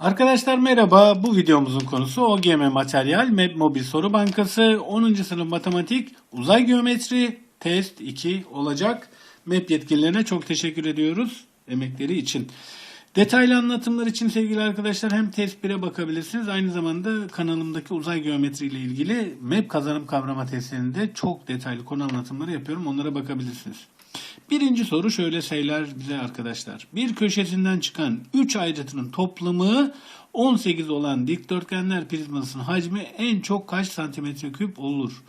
Arkadaşlar merhaba. Bu videomuzun konusu OGM Materyal Map Mobil Soru Bankası 10. sınıf matematik uzay geometri test 2 olacak. Map yetkililerine çok teşekkür ediyoruz emekleri için. Detaylı anlatımlar için sevgili arkadaşlar hem test 1'e bakabilirsiniz. Aynı zamanda kanalımdaki uzay geometri ile ilgili map kazanım kavrama testlerinde çok detaylı konu anlatımları yapıyorum. Onlara bakabilirsiniz. Birinci soru şöyle şeyler bize arkadaşlar. Bir köşesinden çıkan 3 ayrıtının toplamı 18 olan dikdörtgenler prizmasının hacmi en çok kaç santimetre küp olur?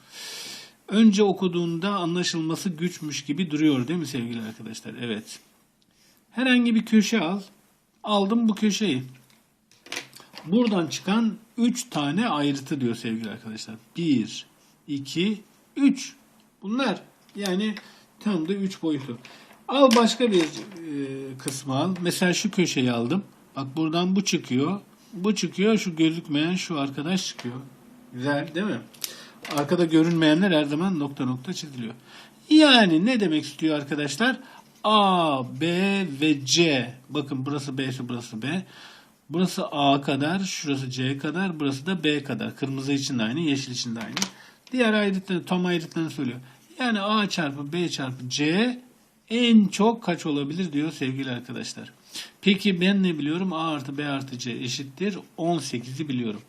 Önce okuduğunda anlaşılması güçmüş gibi duruyor değil mi sevgili arkadaşlar? Evet. Herhangi bir köşe al. Aldım bu köşeyi. Buradan çıkan 3 tane ayrıtı diyor sevgili arkadaşlar. 1, 2, 3. Bunlar yani tam da 3 boyutu. Al başka bir e, kısmı al. Mesela şu köşeyi aldım. Bak buradan bu çıkıyor. Bu çıkıyor. Şu gözükmeyen şu arkadaş çıkıyor. Güzel değil mi? Arkada görünmeyenler her zaman nokta nokta çiziliyor. Yani ne demek istiyor arkadaşlar? A, B ve C. Bakın burası B ise burası B. Burası A kadar, şurası C kadar, burası da B kadar. Kırmızı için de aynı, yeşil için de aynı. Diğer ayrıtları, tam ayrıtlarını söylüyor. Yani A çarpı B çarpı C en çok kaç olabilir diyor sevgili arkadaşlar. Peki ben ne biliyorum? A artı B artı C eşittir 18'i biliyorum.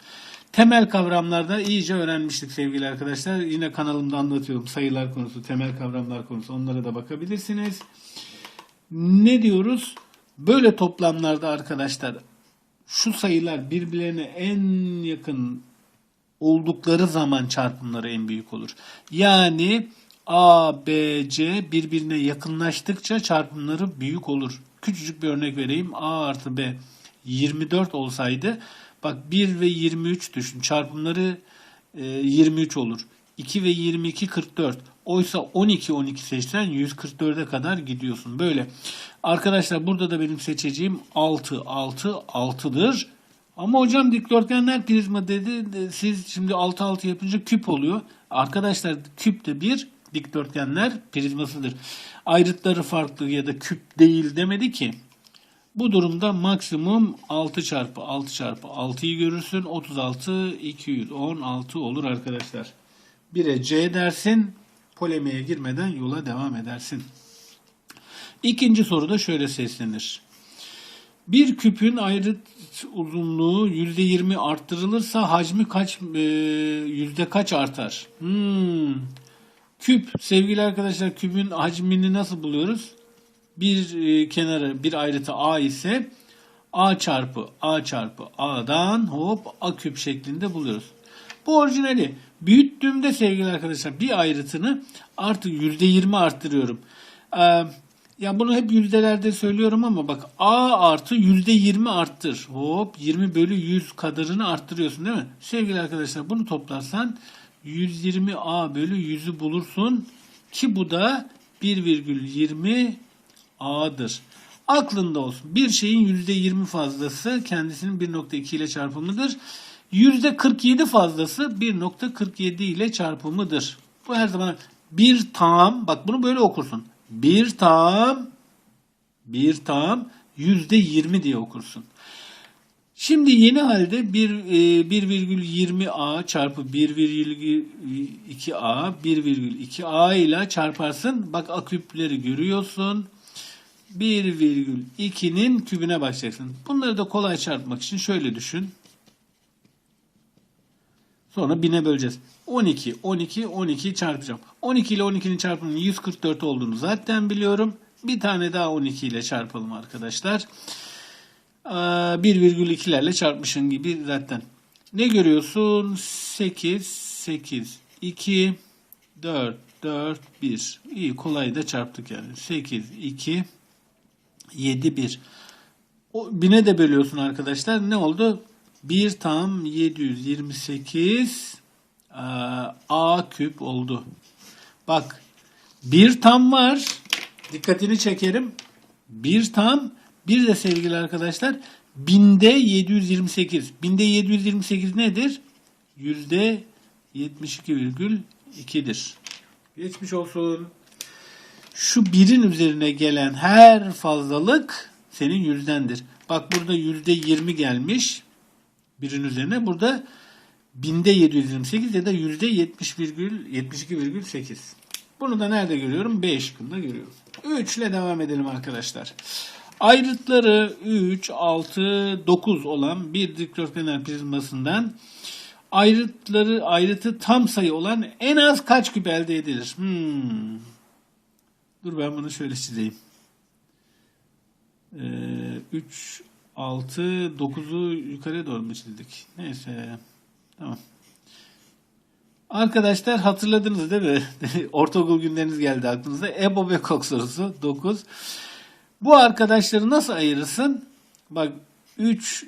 Temel kavramlarda iyice öğrenmiştik sevgili arkadaşlar. Yine kanalımda anlatıyorum sayılar konusu, temel kavramlar konusu. Onlara da bakabilirsiniz. Ne diyoruz? Böyle toplamlarda arkadaşlar şu sayılar birbirlerine en yakın oldukları zaman çarpımları en büyük olur. Yani A, B, C birbirine yakınlaştıkça çarpımları büyük olur. Küçücük bir örnek vereyim. A artı B 24 olsaydı bak 1 ve 23 düşün. Çarpımları e, 23 olur. 2 ve 22 44. Oysa 12 12 seçsen 144'e kadar gidiyorsun. Böyle. Arkadaşlar burada da benim seçeceğim 6 6 6'dır. Ama hocam dikdörtgenler prizma dedi. de Siz şimdi 6 6 yapınca küp oluyor. Arkadaşlar küp de bir dikdörtgenler prizmasıdır. Ayrıtları farklı ya da küp değil demedi ki. Bu durumda maksimum 6 çarpı 6 çarpı 6'yı görürsün. 36 216 olur arkadaşlar. 1'e C dersin. Polemiğe girmeden yola devam edersin. İkinci soruda şöyle seslenir. Bir küpün ayrıt uzunluğu %20 arttırılırsa hacmi kaç e, yüzde kaç artar? Hmm. Küp sevgili arkadaşlar küpün hacmini nasıl buluyoruz? Bir e, kenarı bir ayrıtı A ise A çarpı A çarpı A'dan hop A küp şeklinde buluyoruz. Bu orijinali büyüttüğümde sevgili arkadaşlar bir ayrıtını artık %20 arttırıyorum. Ee, ya bunu hep yüzdelerde söylüyorum ama bak A artı %20 arttır. Hop 20 bölü 100 kadarını arttırıyorsun değil mi? Sevgili arkadaşlar bunu toplarsan 120 A bölü 100'ü bulursun. Ki bu da 1,20 A'dır. Aklında olsun. Bir şeyin %20 fazlası kendisinin 1.2 ile çarpımıdır. %47 fazlası 1.47 ile çarpımıdır. Bu her zaman bir tam bak bunu böyle okursun. Bir tam bir tam %20 diye okursun. Şimdi yeni halde 1, e, 1,20a çarpı 1,2a 1,2a ile çarparsın. Bak a küpleri görüyorsun. 1,2'nin kübüne başlayacaksın. Bunları da kolay çarpmak için şöyle düşün. Sonra bine böleceğiz. 12, 12, 12 çarpacağım. 12 ile 12'nin çarpımının 144 olduğunu zaten biliyorum. Bir tane daha 12 ile çarpalım arkadaşlar. 1,2'lerle çarpmışın gibi zaten. Ne görüyorsun? 8, 8, 2, 4, 4, 1. İyi kolay da çarptık yani. 8, 2, 7, 1. O, bine de bölüyorsun arkadaşlar. Ne oldu? 1 tam 728 a küp oldu. Bak bir tam var. Dikkatini çekerim. Bir tam bir de sevgili arkadaşlar binde 728. Binde 728 nedir? Yüzde 72,2'dir. Geçmiş olsun. Şu birin üzerine gelen her fazlalık senin yüzdendir. Bak burada %20 gelmiş. Birin üzerine. Burada binde 728 ya da %70,72,8. Bunu da nerede görüyorum? B şıkkında görüyorum. 3 ile devam edelim arkadaşlar. Ayrıtları 3, 6, 9 olan bir dikdörtgen prizmasından ayrıtları ayrıtı tam sayı olan en az kaç küp elde edilir? Hmm. Dur ben bunu şöyle çizeyim. Ee, 3, 6, 9'u yukarıya doğru mu çizdik? Neyse. Tamam. Arkadaşlar hatırladınız değil mi? Ortaokul günleriniz geldi aklınıza. Ebo ve Kok sorusu 9. Bu arkadaşları nasıl ayırırsın? Bak 3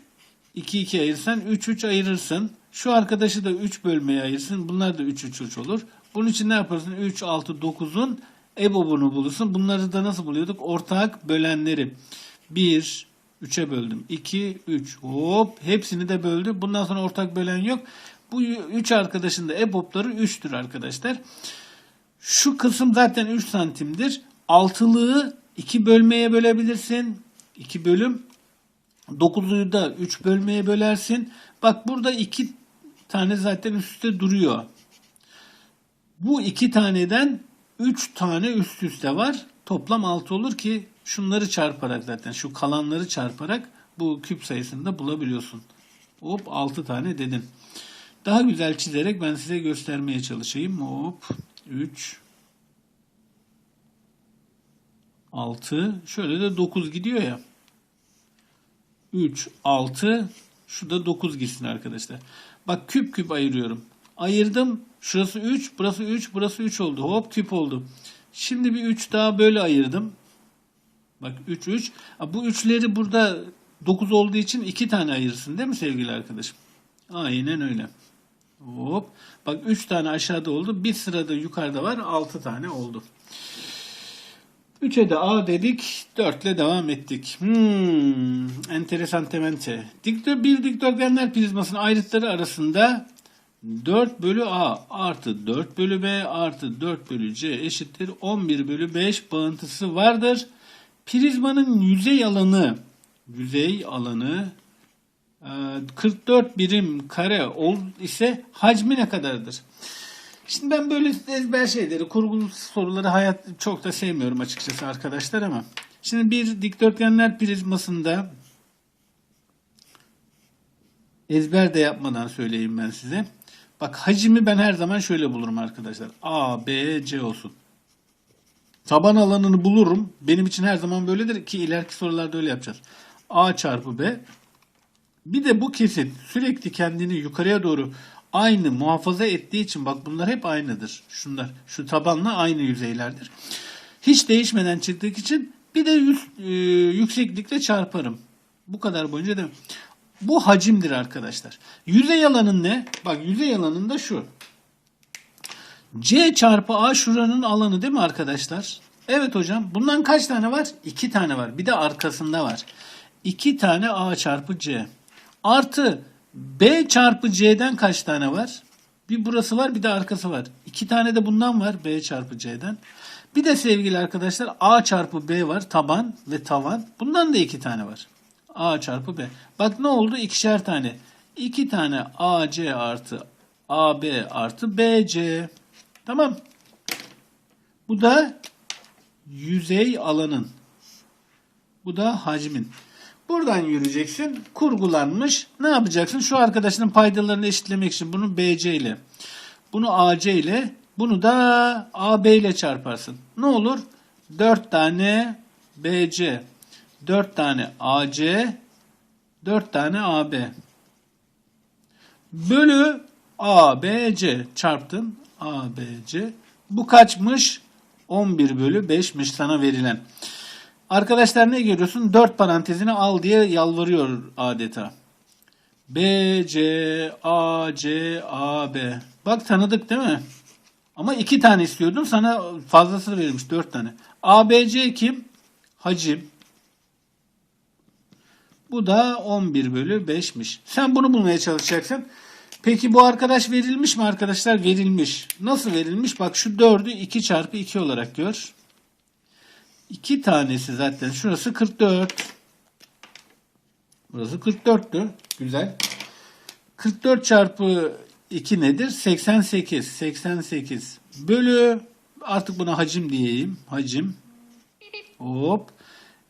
2 2 ayırırsan 3 3 ayırırsın. Şu arkadaşı da 3 bölmeye ayırsın. Bunlar da 3 3 3 olur. Bunun için ne yaparsın? 3 6 9'un EBOB'unu bulursun. Bunları da nasıl buluyorduk? Ortak bölenleri. 1 3'e böldüm. 2 3 hop hepsini de böldü. Bundan sonra ortak bölen yok. Bu 3 arkadaşın da EBOB'ları 3'tür arkadaşlar. Şu kısım zaten 3 santimdir. Altılığı 2 bölmeye bölebilirsin. 2 bölüm. 9'luyu da 3 bölmeye bölersin. Bak burada 2 tane zaten üst duruyor. Bu 2 taneden 3 tane üst üste var. Toplam 6 olur ki şunları çarparak zaten şu kalanları çarparak bu küp sayısını da bulabiliyorsun. Hop 6 tane dedin. Daha güzel çizerek ben size göstermeye çalışayım. Hop 3 6 şöyle de 9 gidiyor ya. 3 6 şu da 9 gitsin arkadaşlar. Bak küp küp ayırıyorum. Ayırdım. Şurası 3, burası 3, burası 3 oldu. Hop küp oldu. Şimdi bir 3 daha böyle ayırdım. Bak 3 3. Bu üçleri burada 9 olduğu için 2 tane ayırırsın değil mi sevgili arkadaşım? Aynen öyle. Hop. Bak 3 tane aşağıda oldu. Bir sırada yukarıda var. 6 tane oldu. 3'e de A dedik. 4 ile devam ettik. Hmm, enteresan temente. Diktör, bir dikdörtgenler prizmasının ayrıtları arasında 4 bölü A artı 4 bölü B artı 4 bölü C eşittir 11 bölü 5 bağıntısı vardır. Prizmanın yüzey alanı yüzey alanı e, 44 birim kare ol ise hacmi ne kadardır? Şimdi ben böyle ezber şeyleri, kurgulu soruları hayat çok da sevmiyorum açıkçası arkadaşlar ama şimdi bir dikdörtgenler prizmasında ezber de yapmadan söyleyeyim ben size. Bak hacmi ben her zaman şöyle bulurum arkadaşlar. A, B, C olsun. Taban alanını bulurum. Benim için her zaman böyledir ki ileriki sorularda öyle yapacağız. A çarpı B. Bir de bu kesit sürekli kendini yukarıya doğru aynı muhafaza ettiği için bak bunlar hep aynıdır. Şunlar şu tabanla aynı yüzeylerdir. Hiç değişmeden çıktığı için bir de yüz, e, yükseklikle çarparım. Bu kadar boyunca değil mi? Bu hacimdir arkadaşlar. Yüzey alanın ne? Bak yüzey alanında şu. C çarpı A şuranın alanı değil mi arkadaşlar? Evet hocam. Bundan kaç tane var? İki tane var. Bir de arkasında var. İki tane A çarpı C. Artı B çarpı C'den kaç tane var? Bir burası var bir de arkası var. İki tane de bundan var B çarpı C'den. Bir de sevgili arkadaşlar A çarpı B var taban ve tavan. Bundan da iki tane var. A çarpı B. Bak ne oldu? İkişer tane. İki tane AC artı AB artı BC. Tamam. Bu da yüzey alanın. Bu da hacmin. Buradan yürüyeceksin. Kurgulanmış. Ne yapacaksın? Şu arkadaşının paydalarını eşitlemek için bunu BC ile, bunu AC ile, bunu da AB ile çarparsın. Ne olur? 4 tane BC, 4 tane AC, 4 tane AB. Bölü ABC çarptın. ABC. Bu kaçmış? 11 bölü 5'miş sana verilen. Arkadaşlar ne görüyorsun? 4 parantezini al diye yalvarıyor adeta. B, C, A, C, A, B. Bak tanıdık değil mi? Ama 2 tane istiyordun. Sana fazlası verilmiş 4 tane. A, B, C kim? Hacim. Bu da 11 bölü 5'miş. Sen bunu bulmaya çalışacaksın. Peki bu arkadaş verilmiş mi arkadaşlar? Verilmiş. Nasıl verilmiş? Bak şu 4'ü 2 çarpı 2 olarak gör. 2 tanesi zaten şurası 44. Burası 44'tü. Güzel. 44 çarpı 2 nedir? 88. 88 bölü artık buna hacim diyeyim. Hacim. Hop.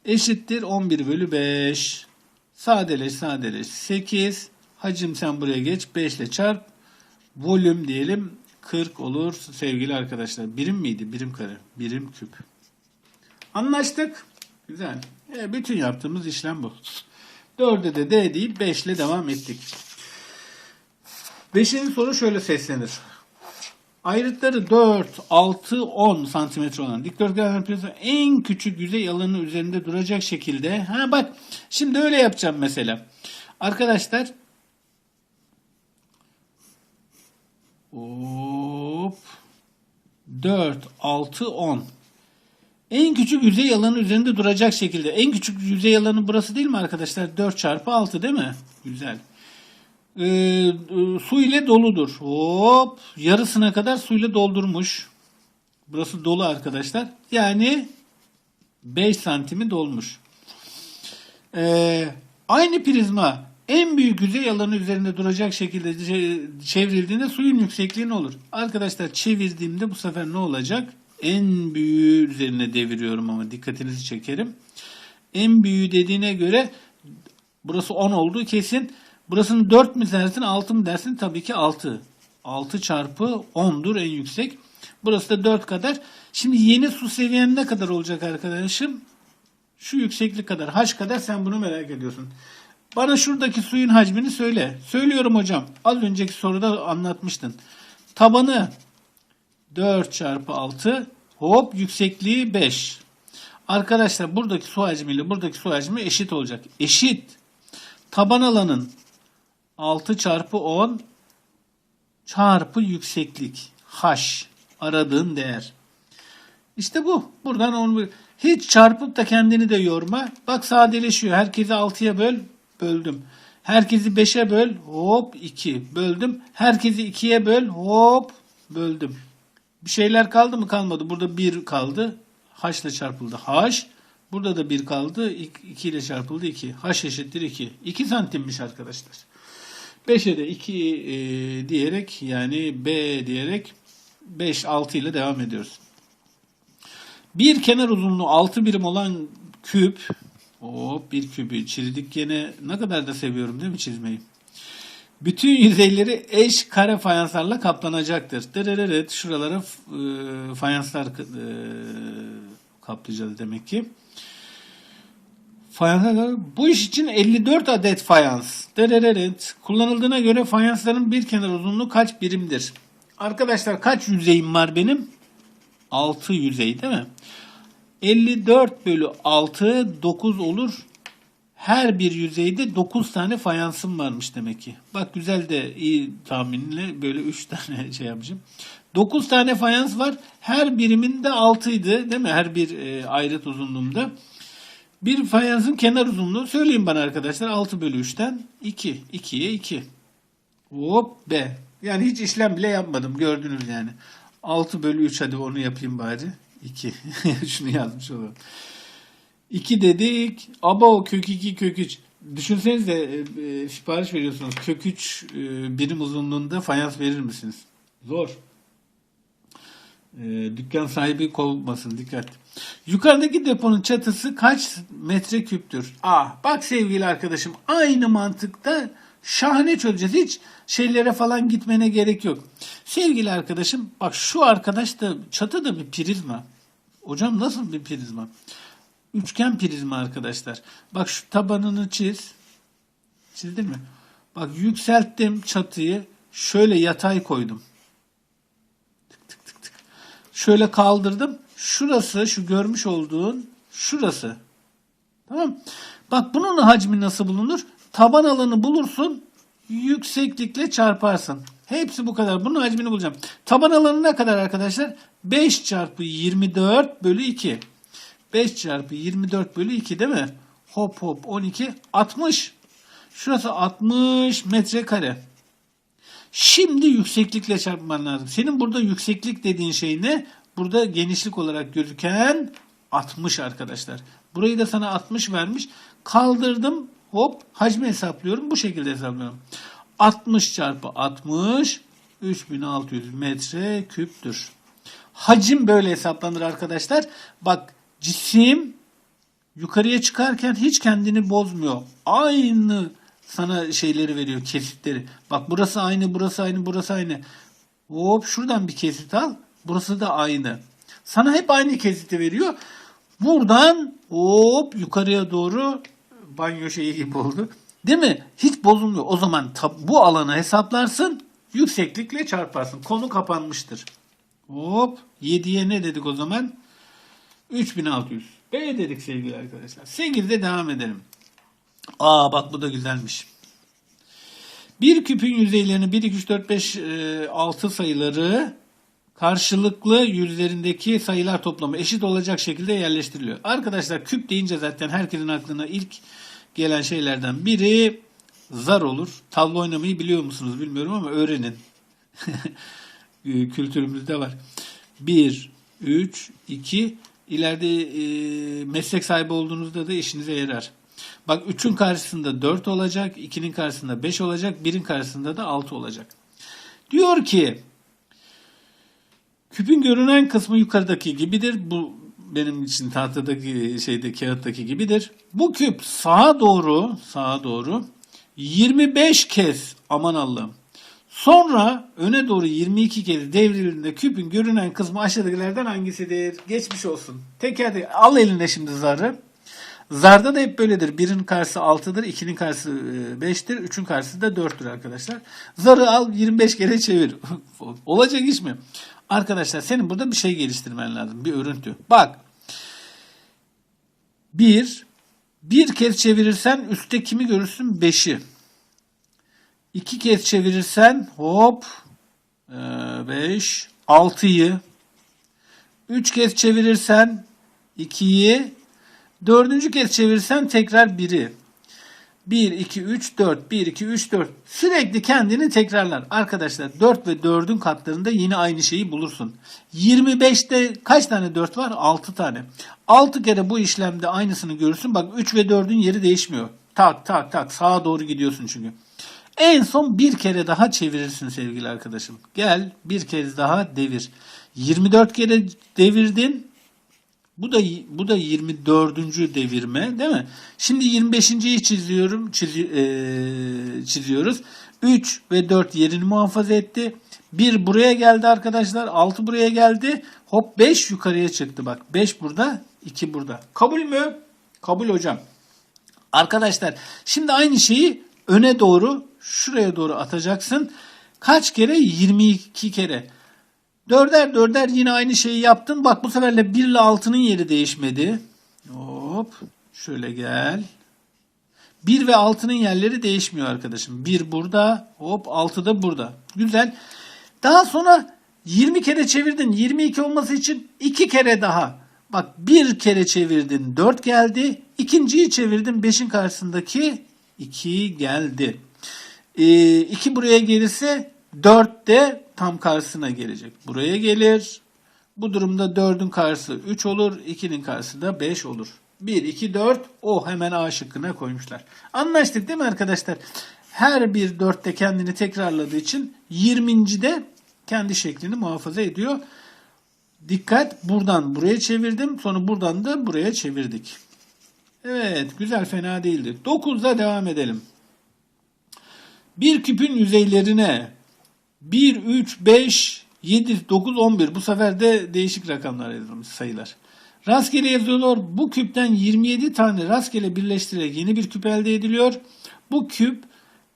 Eşittir 11 bölü 5. Sadeleş sadeleş. 8. Hacim sen buraya geç. 5 ile çarp. Volüm diyelim 40 olur sevgili arkadaşlar. Birim miydi? Birim kare. Birim küp. Anlaştık. Güzel. E, bütün yaptığımız işlem bu. 4'e de D deyip 5 ile devam ettik. Beşinci soru şöyle seslenir. Ayrıtları 4, 6, 10 santimetre olan dikdörtgen yapıyorsa en küçük yüzey alanı üzerinde duracak şekilde. Ha bak şimdi öyle yapacağım mesela. Arkadaşlar hop 4, 6, 10 en küçük yüzey alanı üzerinde duracak şekilde. En küçük yüzey alanı burası değil mi arkadaşlar? 4 çarpı 6 değil mi? Güzel. Ee, su ile doludur. Hop yarısına kadar suyla doldurmuş. Burası dolu arkadaşlar. Yani 5 santimi dolmuş. Ee, aynı prizma en büyük yüzey alanı üzerinde duracak şekilde çe- çevrildiğinde suyun yüksekliği ne olur? Arkadaşlar çevirdiğimde bu sefer ne olacak? En büyüğü üzerine deviriyorum ama dikkatinizi çekerim. En büyüğü dediğine göre burası 10 olduğu kesin. Burasını 4 mü dersin 6 mı dersin? Tabii ki 6. 6 çarpı 10'dur en yüksek. Burası da 4 kadar. Şimdi yeni su seviyen ne kadar olacak arkadaşım? Şu yükseklik kadar. H kadar sen bunu merak ediyorsun. Bana şuradaki suyun hacmini söyle. Söylüyorum hocam. Az önceki soruda anlatmıştın. Tabanı 4 çarpı 6 hop yüksekliği 5. Arkadaşlar buradaki su hacmiyle buradaki su hacmi eşit olacak. Eşit. Taban alanın 6 çarpı 10 çarpı yükseklik. H. Aradığın değer. İşte bu. Buradan onu hiç çarpıp da kendini de yorma. Bak sadeleşiyor. Herkesi 6'ya böl. Böldüm. Herkesi 5'e böl. Hop 2. Böldüm. Herkesi 2'ye böl. Hop böldüm. Bir şeyler kaldı mı? Kalmadı. Burada 1 kaldı. H ile çarpıldı. H. Burada da 1 kaldı. 2 ile çarpıldı 2. H eşittir 2. 2 santimmiş arkadaşlar. 5'e de 2 e, diyerek yani B diyerek 5 6 ile devam ediyoruz. Bir kenar uzunluğu 6 birim olan küp Hop bir kübü çizdik gene. Ne kadar da seviyorum değil mi çizmeyi? Bütün yüzeyleri eş kare fayanslarla kaplanacaktır. Dırırırıt şuralara e, fayanslar e, kaplayacağız demek ki. Fayanslar bu iş için 54 adet fayans. Dırırırıt kullanıldığına göre fayansların bir kenar uzunluğu kaç birimdir? Arkadaşlar kaç yüzeyim var benim? 6 yüzey değil mi? 54 bölü 6 9 olur. Her bir yüzeyde 9 tane fayansım varmış demek ki. Bak güzel de iyi tahminle böyle 3 tane şey yapacağım. 9 tane fayans var. Her biriminde 6 idi değil mi? Her bir e, ayrıt uzunluğunda. Bir fayansın kenar uzunluğu söyleyeyim bana arkadaşlar 6 bölü 3'ten 2. 2'ye 2. Hop be. Yani hiç işlem bile yapmadım gördünüz yani. 6 bölü 3 hadi onu yapayım bari. 2. Şunu yazmış olalım. 2 dedik. Aba o kök 2 kök 3. Düşünsenize e, e, sipariş veriyorsunuz. Kök 3 e, birim uzunluğunda fayans verir misiniz? Zor. E, dükkan sahibi kovmasın dikkat. Yukarıdaki deponun çatısı kaç metre küptür? Ah bak sevgili arkadaşım aynı mantıkta şahane çözeceğiz. Hiç şeylere falan gitmene gerek yok. Sevgili arkadaşım bak şu arkadaş da çatı da bir prizma. Hocam nasıl bir prizma? Üçgen prizma arkadaşlar. Bak şu tabanını çiz. Çizdin mi? Bak yükselttim çatıyı. Şöyle yatay koydum. Tık tık tık tık. Şöyle kaldırdım. Şurası şu görmüş olduğun şurası. Tamam. Bak bunun hacmi nasıl bulunur? Taban alanı bulursun. Yükseklikle çarparsın. Hepsi bu kadar. Bunun hacmini bulacağım. Taban alanı ne kadar arkadaşlar? 5 çarpı 24 bölü 2. 5 çarpı 24 bölü 2 değil mi? Hop hop 12 60. Şurası 60 metrekare. Şimdi yükseklikle çarpman lazım. Senin burada yükseklik dediğin şey ne? Burada genişlik olarak gözüken 60 arkadaşlar. Burayı da sana 60 vermiş. Kaldırdım. Hop hacmi hesaplıyorum. Bu şekilde hesaplıyorum. 60 çarpı 60 3600 metre küptür. Hacim böyle hesaplanır arkadaşlar. Bak cisim yukarıya çıkarken hiç kendini bozmuyor. Aynı sana şeyleri veriyor, kesitleri. Bak burası aynı, burası aynı, burası aynı. Hop şuradan bir kesit al. Burası da aynı. Sana hep aynı kesiti veriyor. Buradan hop yukarıya doğru banyo şeyi gibi oldu. Değil mi? Hiç bozulmuyor. O zaman bu alanı hesaplarsın. Yükseklikle çarparsın. Konu kapanmıştır. Hop 7'ye ne dedik o zaman? 3600. B dedik sevgili arkadaşlar. 8'de devam edelim. Aa bak bu da güzelmiş. Bir küpün yüzeylerini 1, 2, 3, 4, 5, 6 sayıları karşılıklı yüzlerindeki sayılar toplamı eşit olacak şekilde yerleştiriliyor. Arkadaşlar küp deyince zaten herkesin aklına ilk gelen şeylerden biri zar olur. Tavla oynamayı biliyor musunuz bilmiyorum ama öğrenin. Kültürümüzde var. 1, 3, 2 ileride e, meslek sahibi olduğunuzda da işinize yarar. Bak 3'ün karşısında 4 olacak, 2'nin karşısında 5 olacak, 1'in karşısında da 6 olacak. Diyor ki küpün görünen kısmı yukarıdaki gibidir. Bu benim için tahtadaki şeyde kağıttaki gibidir. Bu küp sağa doğru sağa doğru 25 kez aman Allah'ım. Sonra öne doğru 22 kez devrildiğinde küpün görünen kısmı aşağıdakilerden hangisidir? Geçmiş olsun. Teker teker al eline şimdi zarı. Zarda da hep böyledir. Birin karşısı 6'dır, 2'nin karşısı 5'tir, 3'ün karşısı da 4'tür arkadaşlar. Zarı al 25 kere çevir. Olacak iş mi? Arkadaşlar senin burada bir şey geliştirmen lazım. Bir örüntü. Bak. Bir, bir kez çevirirsen üstte kimi görürsün? 5'i. İki kez çevirirsen hop 5, 6'yı. Üç kez çevirirsen 2'yi. Dördüncü kez çevirirsen tekrar 1'i. 1, 2, 3, 4. 1, 2, 3, 4. Sürekli kendini tekrarlar. Arkadaşlar 4 ve 4'ün katlarında yine aynı şeyi bulursun. 25'te kaç tane 4 var? 6 tane. 6 kere bu işlemde aynısını görürsün. Bak 3 ve 4'ün yeri değişmiyor. Tak tak tak sağa doğru gidiyorsun çünkü. En son bir kere daha çevirirsin sevgili arkadaşım. Gel bir kez daha devir. 24 kere devirdin. Bu da bu da 24. devirme değil mi? Şimdi 25.yi çiziyorum. Çizi, e, çiziyoruz. 3 ve 4 yerini muhafaza etti. 1 buraya geldi arkadaşlar. 6 buraya geldi. Hop 5 yukarıya çıktı bak. 5 burada, 2 burada. Kabul mü? Kabul hocam. Arkadaşlar şimdi aynı şeyi öne doğru şuraya doğru atacaksın. Kaç kere? 22 kere. Dörder dörder yine aynı şeyi yaptın. Bak bu seferle 1 ile 6'nın yeri değişmedi. Hop şöyle gel. 1 ve 6'nın yerleri değişmiyor arkadaşım. 1 burada hop 6 da burada. Güzel. Daha sonra 20 kere çevirdin. 22 olması için 2 kere daha. Bak bir kere çevirdin 4 geldi. İkinciyi çevirdin 5'in karşısındaki 2 geldi. 2 e, buraya gelirse 4 de tam karşısına gelecek. Buraya gelir. Bu durumda 4'ün karşısı 3 olur. 2'nin karşısı da 5 olur. 1, 2, 4. O hemen A şıkkına koymuşlar. Anlaştık değil mi arkadaşlar? Her bir 4'te kendini tekrarladığı için 20. de kendi şeklini muhafaza ediyor. Dikkat buradan buraya çevirdim. Sonra buradan da buraya çevirdik. Evet güzel fena değildi. 9'da devam edelim. Bir küpün yüzeylerine 1, 3, 5, 7, 9, 11 bu sefer de değişik rakamlar yazılmış sayılar. Rastgele yazıyorlar. Bu küpten 27 tane rastgele birleştirerek yeni bir küp elde ediliyor. Bu küp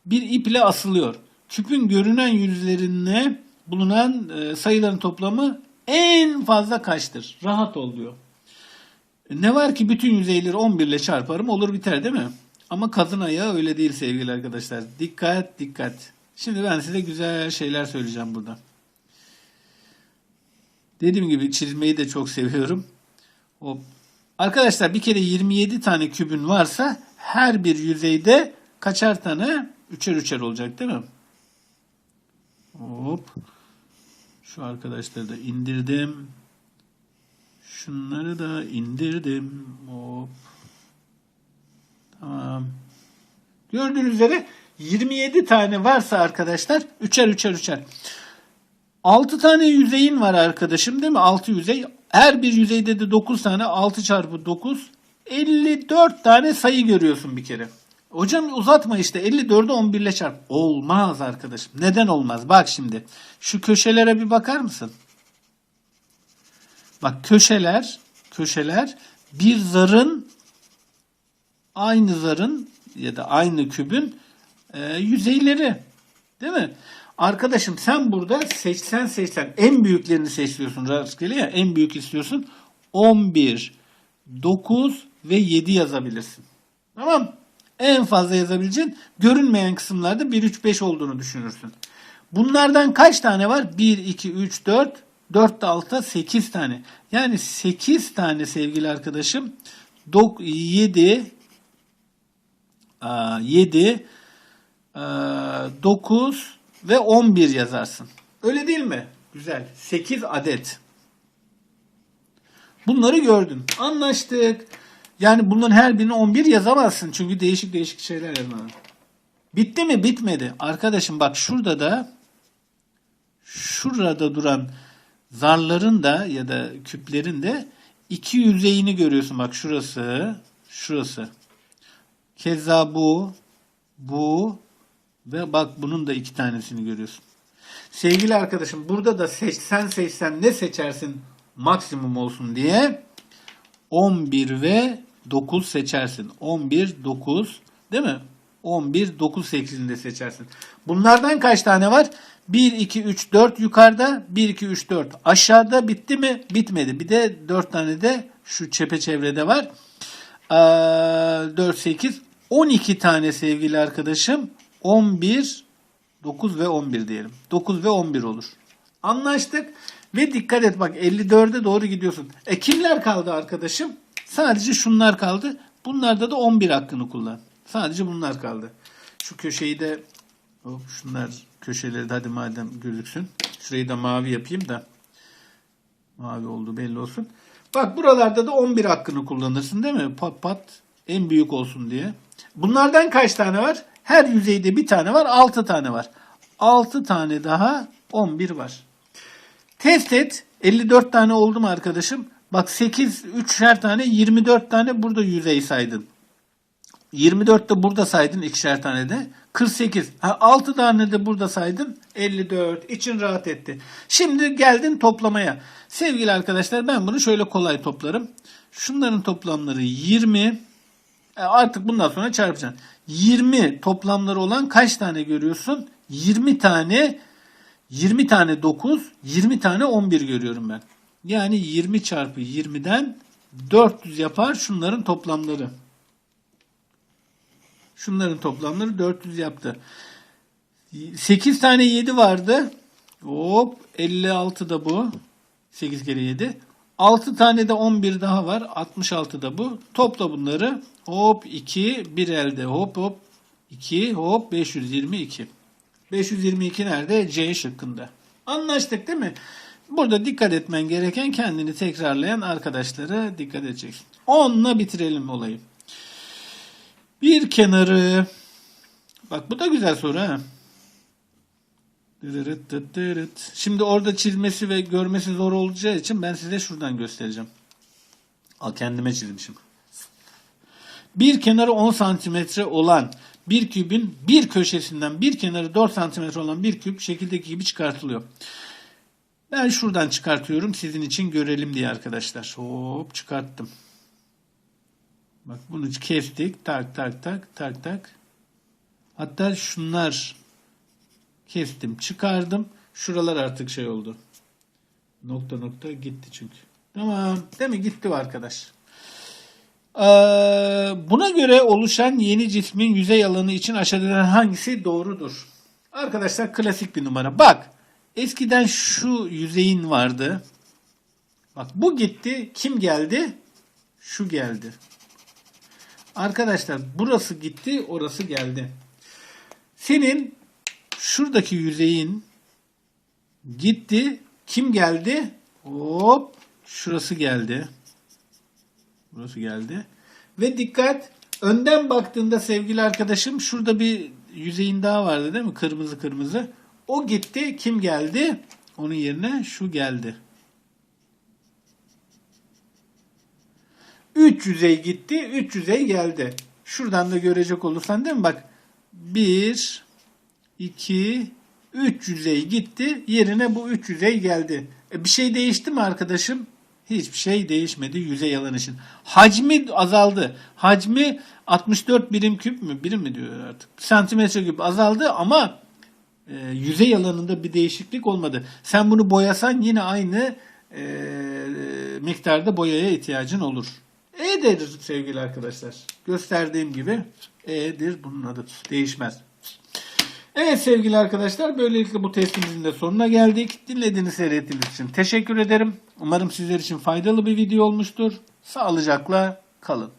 bir ip ile asılıyor. Küpün görünen yüzlerine bulunan e, sayıların toplamı en fazla kaçtır? Rahat ol diyor. Ne var ki bütün yüzeyleri 11 ile çarparım olur biter değil mi? Ama kadın ayağı öyle değil sevgili arkadaşlar. Dikkat dikkat. Şimdi ben size güzel şeyler söyleyeceğim burada. Dediğim gibi çizmeyi de çok seviyorum. Hop. Arkadaşlar bir kere 27 tane kübün varsa her bir yüzeyde kaçar tane? Üçer üçer olacak değil mi? Hop. Şu arkadaşları da indirdim. Şunları da indirdim. Hop. Tamam. Gördüğünüz üzere 27 tane varsa arkadaşlar üçer üçer üçer. 6 tane yüzeyin var arkadaşım değil mi? 6 yüzey. Her bir yüzeyde de 9 tane 6 çarpı 9 54 tane sayı görüyorsun bir kere. Hocam uzatma işte 54'ü 11 ile çarp. Olmaz arkadaşım. Neden olmaz? Bak şimdi. Şu köşelere bir bakar mısın? Bak köşeler, köşeler bir zarın aynı zarın ya da aynı kübün e, yüzeyleri. Değil mi? Arkadaşım sen burada seçsen seçsen en büyüklerini seçiyorsun rastgele ya en büyük istiyorsun. 11, 9 ve 7 yazabilirsin. Tamam En fazla yazabileceğin görünmeyen kısımlarda 1, 3, 5 olduğunu düşünürsün. Bunlardan kaç tane var? 1, 2, 3, 4, 4 de 6, 8 tane. Yani 8 tane sevgili arkadaşım 7, 7, 9 ve 11 yazarsın. Öyle değil mi? Güzel. 8 adet. Bunları gördün. Anlaştık. Yani bunların her birini 11 yazamazsın. Çünkü değişik değişik şeyler yazmalı. Bitti mi? Bitmedi. Arkadaşım bak şurada da şurada duran zarların da ya da küplerin de iki yüzeyini görüyorsun. Bak şurası, şurası. Keza bu, bu ve bak bunun da iki tanesini görüyorsun. Sevgili arkadaşım burada da seçsen seçsen ne seçersin maksimum olsun diye 11 ve 9 seçersin. 11, 9 değil mi? 11, 9 şeklinde seçersin. Bunlardan kaç tane var? 1, 2, 3, 4 yukarıda. 1, 2, 3, 4 aşağıda. Bitti mi? Bitmedi. Bir de 4 tane de şu çepeçevrede var. Ee, 4, 8, 12 tane sevgili arkadaşım. 11, 9 ve 11 diyelim. 9 ve 11 olur. Anlaştık. Ve dikkat et bak 54'e doğru gidiyorsun. E kimler kaldı arkadaşım? Sadece şunlar kaldı. Bunlarda da 11 hakkını kullan. Sadece bunlar kaldı. Şu köşeyi de hop, şunlar köşeleri de hadi madem gözüksün. Şurayı da mavi yapayım da mavi oldu belli olsun. Bak buralarda da 11 hakkını kullanırsın değil mi? Pat pat en büyük olsun diye. Bunlardan kaç tane var? Her yüzeyde bir tane var. 6 tane var. 6 tane daha 11 var. Test et. 54 tane oldu mu arkadaşım? Bak 8, 3'er tane 24 tane burada yüzey saydın. 24 de burada saydın ikişer tane de. 48. Ha, 6 tane de burada saydın. 54. İçin rahat etti. Şimdi geldin toplamaya. Sevgili arkadaşlar ben bunu şöyle kolay toplarım. Şunların toplamları 20. E, Artık bundan sonra çarpacaksın. 20 toplamları olan kaç tane görüyorsun? 20 tane 20 tane 9, 20 tane 11 görüyorum ben. Yani 20 çarpı 20'den 400 yapar şunların toplamları. Şunların toplamları 400 yaptı. 8 tane 7 vardı. Hop 56 da bu. 8 kere 7. 6 tane de 11 daha var. 66 da bu. Topla bunları. Hop 2 bir elde. Hop hop 2 hop 522. 522 nerede? C şıkkında. Anlaştık değil mi? Burada dikkat etmen gereken kendini tekrarlayan arkadaşlara dikkat edeceksin. 10'la bitirelim olayı. Bir kenarı bak bu da güzel soru ha. Şimdi orada çizmesi ve görmesi zor olacağı için ben size şuradan göstereceğim. Al kendime çizmişim. Bir kenarı 10 santimetre olan bir kübün bir köşesinden bir kenarı 4 santimetre olan bir küp şekildeki gibi çıkartılıyor. Ben şuradan çıkartıyorum sizin için görelim diye arkadaşlar. Hop çıkarttım. Bak bunu kestik. Tak tak tak tak tak. Hatta şunlar kestim çıkardım. Şuralar artık şey oldu. Nokta nokta gitti çünkü. Tamam. Değil mi? Gitti arkadaş. Ee, buna göre oluşan yeni cismin yüzey alanı için aşağıdakilerden hangisi doğrudur? Arkadaşlar klasik bir numara. Bak eskiden şu yüzeyin vardı. Bak bu gitti. Kim geldi? Şu geldi. Arkadaşlar burası gitti, orası geldi. Senin şuradaki yüzeyin gitti. Kim geldi? Hop, şurası geldi. Burası geldi. Ve dikkat, Önden baktığında sevgili arkadaşım şurada bir yüzeyin daha vardı değil mi? Kırmızı kırmızı. O gitti. Kim geldi? Onun yerine şu geldi. 3 yüzey gitti. 3 yüzey geldi. Şuradan da görecek olursan değil mi? Bak 1 2 3 yüzey gitti. Yerine bu 3 yüzey geldi. E bir şey değişti mi arkadaşım? Hiçbir şey değişmedi yüzey alan için. Hacmi azaldı. Hacmi 64 birim küp mü? Birim mi diyor artık? Santimetre küp azaldı ama e, yüzey alanında bir değişiklik olmadı. Sen bunu boyasan yine aynı e, miktarda boyaya ihtiyacın olur. E'dir sevgili arkadaşlar. Gösterdiğim gibi E'dir bunun adı. Değişmez. Evet sevgili arkadaşlar böylelikle bu testimizin de sonuna geldik. Dinlediğiniz seyrettiğiniz için teşekkür ederim. Umarım sizler için faydalı bir video olmuştur. Sağlıcakla kalın.